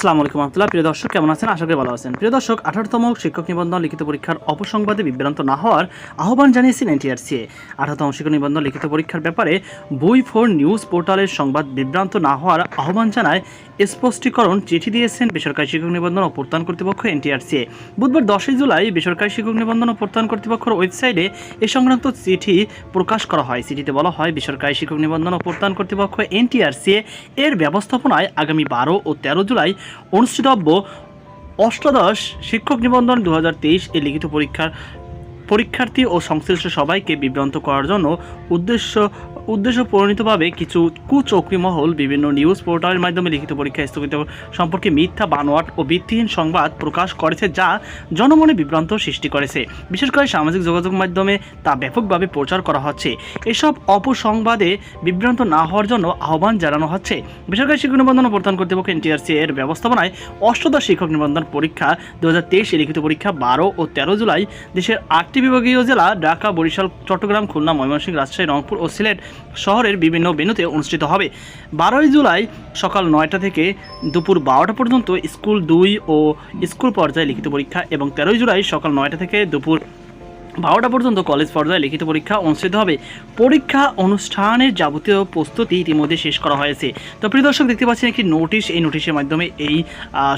আসসালামু আলাইকুম রহমতুল্লাহ। প্রিয় দর্শক, কেমন আছেন? আশা করি ভালো আছেন। প্রিয় দর্শক, আঠারোতম শিক্ষক নিবন্ধন লিখিত পরীক্ষার অপসংবাদে বিভ্রান্ত না হওয়ার আহ্বান জানিয়েছেন এনটিআরসিএ আঠারোতম শিক্ষক নিবন্ধন লিখিত পরীক্ষার ব্যাপারে বই ফোর নিউজ পোর্টালের সংবাদ বিভ্রান্ত না হওয়ার আহ্বান জানায় স্পষ্টীকরণ চিঠি দিয়েছেন বেসরকারি শিক্ষক নিবন্ধন ও প্রত্যয়ন কর্তৃপক্ষ এনটিআরসিএ বুধবার দশই জুলাই বেসরকারি শিক্ষক নিবন্ধন ও প্রত্যয়ন কর্তৃপক্ষের ওয়েবসাইটে এ সংক্রান্ত চিঠি প্রকাশ করা হয়। চিঠিতে বলা হয়, বেসরকারি শিক্ষক নিবন্ধন ও প্রত্যয়ন কর্তৃপক্ষ এনটিআরসিএ এর ব্যবস্থাপনায় আগামী বারো ও তেরো জুলাই অনুষ্ঠিতব্য অষ্টাদশ শিক্ষক নিবন্ধন দু হাজার তেইশ এ লিখিত পরীক্ষার পরীক্ষার্থী ও সংশ্লিষ্ট সবাইকে বিভ্রান্ত করার জন্য উদ্দেশ্য উদ্দেশ্য প্রণীতভাবে কিছু কুচক্রী মহল বিভিন্ন নিউজ পোর্টালের মাধ্যমে লিখিত পরীক্ষা স্থগিত সম্পর্কে মিথ্যা, বানোয়াট ও ভিত্তিহীন সংবাদ প্রকাশ করেছে যা জনমনে বিভ্রান্ত সৃষ্টি করেছে। বিশেষ করে সামাজিক যোগাযোগ মাধ্যমে তা ব্যাপকভাবে প্রচার করা হচ্ছে। এসব অপসংবাদে বিভ্রান্ত না হওয়ার জন্য আহ্বান জানানো হচ্ছে। বেসরকারি শিক্ষক নিবন্ধন প্রদান কর্তৃপক্ষ এনটিআরসি এর ব্যবস্থাপনায় অষ্টদশ শিক্ষক নিবন্ধন পরীক্ষা দু হাজার লিখিত পরীক্ষা বারো ও তেরো জুলাই দেশের আটটি বিভাগীয় জেলা, ঢাকা, বরিশাল, চট্টগ্রাম, খুলনা, ময়মনসিংহ, রাজশাহী, রংপুর ও সিলেট শহরের বিভিন্ন ভেন্যুতে অনুষ্ঠিত হবে। বারোই জুলাই সকাল নয়টা থেকে দুপুর বারোটা পর্যন্ত স্কুল দুই ও স্কুল পর্যায়ে লিখিত পরীক্ষা এবং তেরোই জুলাই সকাল নয়টা থেকে দুপুর বারোটা পর্যন্ত কলেজ পর্যায়ে লিখিত পরীক্ষা অনুষ্ঠিত হবে। পরীক্ষা অনুষ্ঠানের যাবতীয় প্রস্তুতি ইতিমধ্যে শেষ করা হয়েছে। তো প্রিয় দর্শক, দেখতে পাচ্ছেন একটি নোটিশ। এই নোটিশের মাধ্যমে এই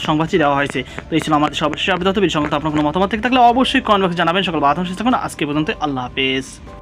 সংবাদটি দেওয়া হয়েছে। তো এই ছিল আমাদের আপডেট সংক্রান্ত আপনার কোনো মতামত থেকে থাকলে অবশ্যই বক্সে জানাবেন। সকল বাধা শেষ থাকুন। আজকে পর্যন্ত আল্লাহ হাফেজ।